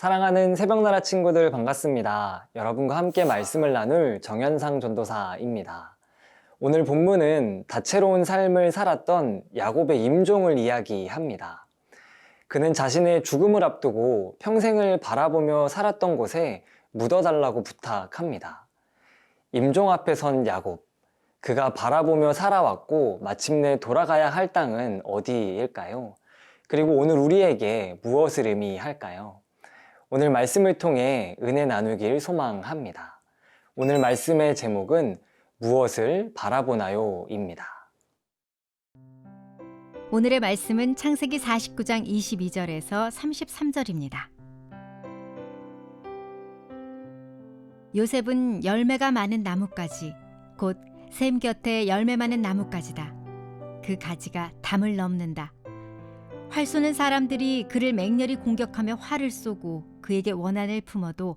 사랑하는 새벽나라 친구들 반갑습니다. 여러분과 함께 말씀을 나눌 정현상 전도사입니다. 오늘 본문은 다채로운 삶을 살았던 야곱의 임종을 이야기합니다. 그는 자신의 죽음을 앞두고 평생을 바라보며 살았던 곳에 묻어달라고 부탁합니다. 임종 앞에 선 야곱. 그가 바라보며 살아왔고 마침내 돌아가야 할 땅은 어디일까요? 그리고 오늘 우리에게 무엇을 의미할까요? 오늘 말씀을 통해 은혜 나누길 소망합니다. 오늘 말씀의 제목은 무엇을 바라보나요? 입니다. 오늘의 말씀은 창세기 49장 22절에서 33절입니다. 요셉은 열매가 많은 나뭇가지 곧 샘 곁에 열매 많은 나뭇가지다. 그 가지가 담을 넘는다. 활 쏘는 사람들이 그를 맹렬히 공격하며 활을 쏘고 그에게 원한을 품어도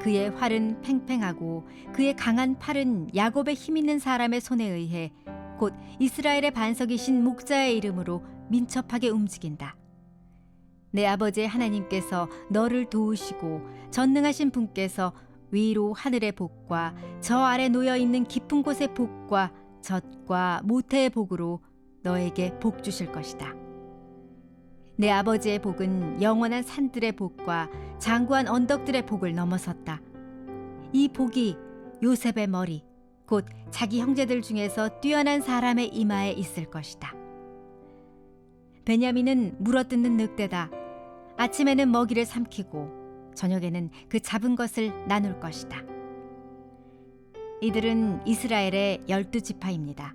그의 활은 팽팽하고 그의 강한 팔은 야곱의 힘 있는 사람의 손에 의해 곧 이스라엘의 반석이신 목자의 이름으로 민첩하게 움직인다. 내 아버지의 하나님께서 너를 도우시고 전능하신 분께서 위로 하늘의 복과 저 아래 놓여 있는 깊은 곳의 복과 젖과 모태의 복으로 너에게 복 주실 것이다. 내 아버지의 복은 영원한 산들의 복과 장구한 언덕들의 복을 넘어섰다. 이 복이 요셉의 머리, 곧 자기 형제들 중에서 뛰어난 사람의 이마에 있을 것이다. 베냐민은 물어뜯는 늑대다. 아침에는 먹이를 삼키고 저녁에는 그 잡은 것을 나눌 것이다. 이들은 이스라엘의 열두 지파입니다.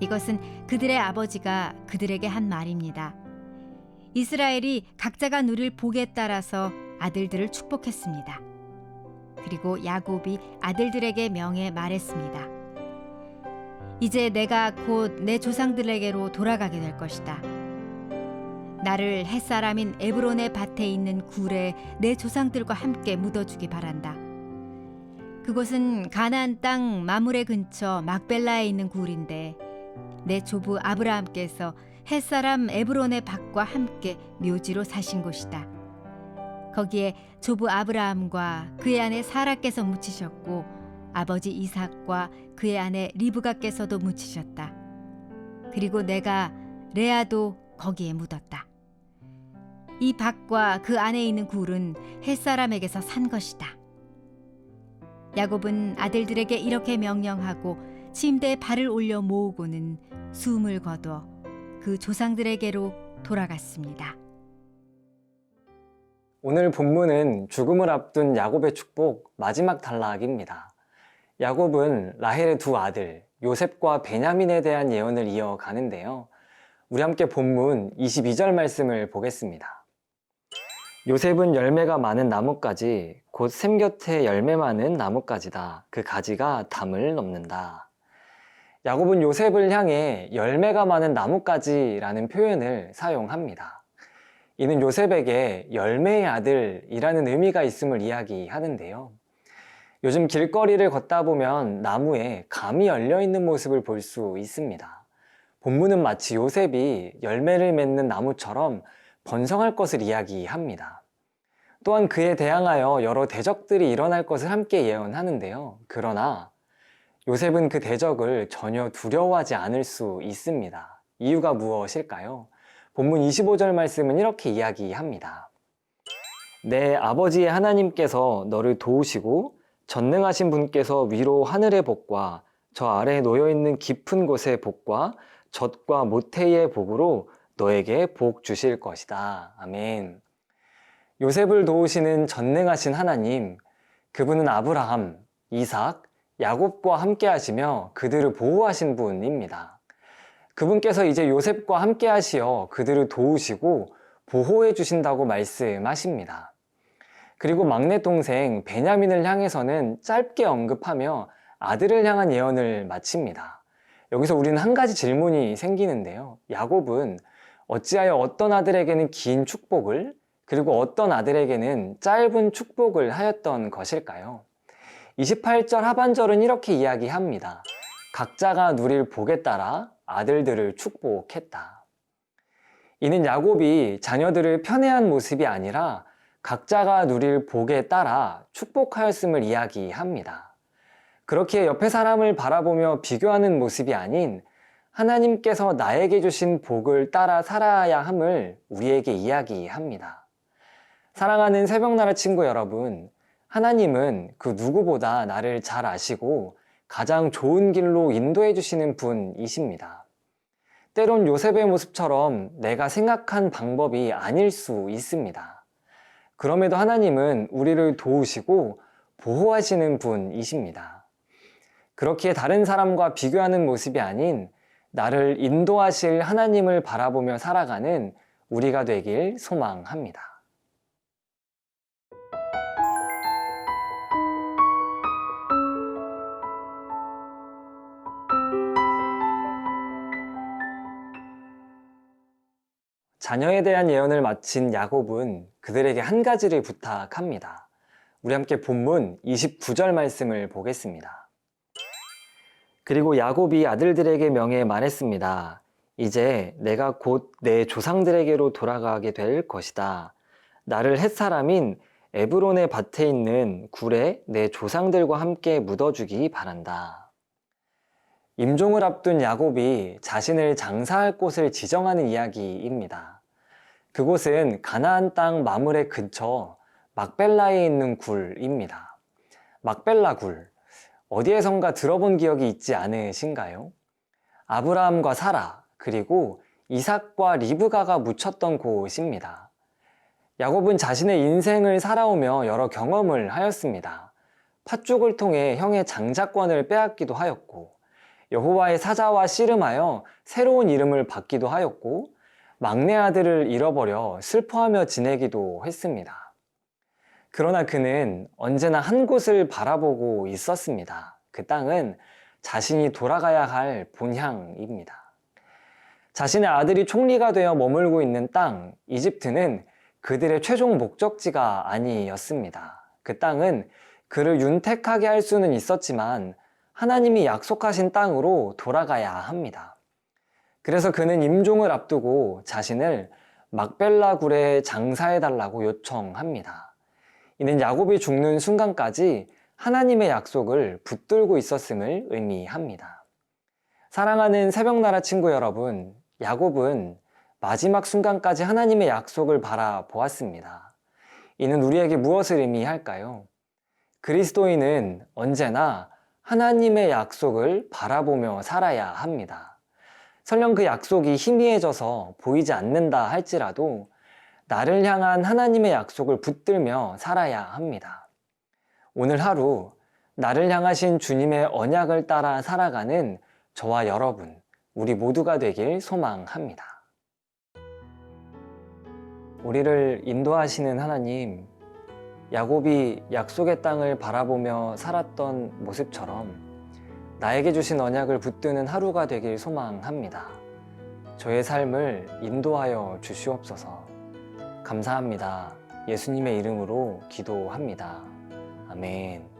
이것은 그들의 아버지가 그들에게 한 말입니다. 이스라엘이 각자가 누릴 복에 따라서 아들들을 축복했습니다. 그리고 야곱이 아들들에게 명해 말했습니다. 이제 내가 곧 내 조상들에게로 돌아가게 될 것이다. 나를 햇사람인 에브론의 밭에 있는 굴에 내 조상들과 함께 묻어주기 바란다. 그곳은 가나안 땅 마물의 근처 막벨라에 있는 굴인데 내 조부 아브라함께서 햇사람 에브론의 밭과 함께 묘지로 사신 곳이다. 거기에 조부 아브라함과 그의 아내 사라께서 묻히셨고 아버지 이삭과 그의 아내 리브가께서도 묻히셨다. 그리고 내가 레아도 거기에 묻었다. 이 밭과 그 안에 있는 굴은 햇사람에게서 산 것이다. 야곱은 아들들에게 이렇게 명령하고 침대에 발을 올려 모으고는 숨을 거둬 그 조상들에게로 돌아갔습니다. 오늘 본문은 죽음을 앞둔 야곱의 축복 마지막 단락입니다. 야곱은 라헬의 두 아들 요셉과 베냐민에 대한 예언을 이어가는데요. 우리 함께 본문 22절 말씀을 보겠습니다. 요셉은 열매가 많은 나뭇가지 곧 샘 곁에 열매 많은 나뭇가지다. 그 가지가 담을 넘는다. 야곱은 요셉을 향해 열매가 많은 나뭇가지라는 표현을 사용합니다. 이는 요셉에게 열매의 아들이라는 의미가 있음을 이야기하는데요. 요즘 길거리를 걷다 보면 나무에 감이 열려 있는 모습을 볼 수 있습니다. 본문은 마치 요셉이 열매를 맺는 나무처럼 번성할 것을 이야기합니다. 또한 그에 대항하여 여러 대적들이 일어날 것을 함께 예언하는데요. 그러나 요셉은 그 대적을 전혀 두려워하지 않을 수 있습니다. 이유가 무엇일까요? 본문 25절 말씀은 이렇게 이야기합니다. 내 아버지의 하나님께서 너를 도우시고 전능하신 분께서 위로 하늘의 복과 저 아래에 놓여 있는 깊은 곳의 복과 젖과 모태의 복으로 너에게 복 주실 것이다. 아멘. 요셉을 도우시는 전능하신 하나님, 그분은 아브라함, 이삭, 야곱과 함께 하시며 그들을 보호하신 분입니다. 그분께서 이제 요셉과 함께 하시어 그들을 도우시고 보호해 주신다고 말씀하십니다. 그리고 막내 동생 베냐민을 향해서는 짧게 언급하며 아들을 향한 예언을 마칩니다. 여기서 우리는 한 가지 질문이 생기는데요. 야곱은 어찌하여 어떤 아들에게는 긴 축복을 그리고 어떤 아들에게는 짧은 축복을 하였던 것일까요? 28절 하반절은 이렇게 이야기합니다. 각자가 누릴 복에 따라 아들들을 축복했다. 이는 야곱이 자녀들을 편애한 모습이 아니라 각자가 누릴 복에 따라 축복하였음을 이야기합니다. 그렇게 옆에 사람을 바라보며 비교하는 모습이 아닌 하나님께서 나에게 주신 복을 따라 살아야 함을 우리에게 이야기합니다. 사랑하는 새벽나라 친구 여러분, 하나님은 그 누구보다 나를 잘 아시고 가장 좋은 길로 인도해 주시는 분이십니다. 때론 요셉의 모습처럼 내가 생각한 방법이 아닐 수 있습니다. 그럼에도 하나님은 우리를 도우시고 보호하시는 분이십니다. 그렇기에 다른 사람과 비교하는 모습이 아닌 나를 인도하실 하나님을 바라보며 살아가는 우리가 되길 소망합니다. 자녀에 대한 예언을 마친 야곱은 그들에게 한 가지를 부탁합니다. 우리 함께 본문 29절 말씀을 보겠습니다. 그리고 야곱이 아들들에게 명해 말했습니다. 이제 내가 곧 내 조상들에게로 돌아가게 될 것이다. 나를 햇 사람인 에브론의 밭에 있는 굴에 내 조상들과 함께 묻어주기 바란다. 임종을 앞둔 야곱이 자신을 장사할 곳을 지정하는 이야기입니다. 그곳은 가나안 땅 마물의 근처 막벨라에 있는 굴입니다. 막벨라 굴. 어디에선가 들어본 기억이 있지 않으신가요? 아브라함과 사라, 그리고 이삭과 리브가가 묻혔던 곳입니다. 야곱은 자신의 인생을 살아오며 여러 경험을 하였습니다. 팥죽을 통해 형의 장자권을 빼앗기도 하였고, 여호와의 사자와 씨름하여 새로운 이름을 받기도 하였고, 막내 아들을 잃어버려 슬퍼하며 지내기도 했습니다. 그러나 그는 언제나 한 곳을 바라보고 있었습니다. 그 땅은 자신이 돌아가야 할 본향입니다. 자신의 아들이 총리가 되어 머물고 있는 땅, 이집트는 그들의 최종 목적지가 아니었습니다. 그 땅은 그를 윤택하게 할 수는 있었지만 하나님이 약속하신 땅으로 돌아가야 합니다. 그래서 그는 임종을 앞두고 자신을 막벨라 굴에 장사해달라고 요청합니다. 이는 야곱이 죽는 순간까지 하나님의 약속을 붙들고 있었음을 의미합니다. 사랑하는 새벽나라 친구 여러분, 야곱은 마지막 순간까지 하나님의 약속을 바라보았습니다. 이는 우리에게 무엇을 의미할까요? 그리스도인은 언제나 하나님의 약속을 바라보며 살아야 합니다. 설령 그 약속이 희미해져서 보이지 않는다 할지라도 나를 향한 하나님의 약속을 붙들며 살아야 합니다. 오늘 하루 나를 향하신 주님의 언약을 따라 살아가는 저와 여러분, 우리 모두가 되길 소망합니다. 우리를 인도하시는 하나님, 야곱이 약속의 땅을 바라보며 살았던 모습처럼 나에게 주신 언약을 붙드는 하루가 되길 소망합니다. 저의 삶을 인도하여 주시옵소서. 감사합니다. 예수님의 이름으로 기도합니다. 아멘.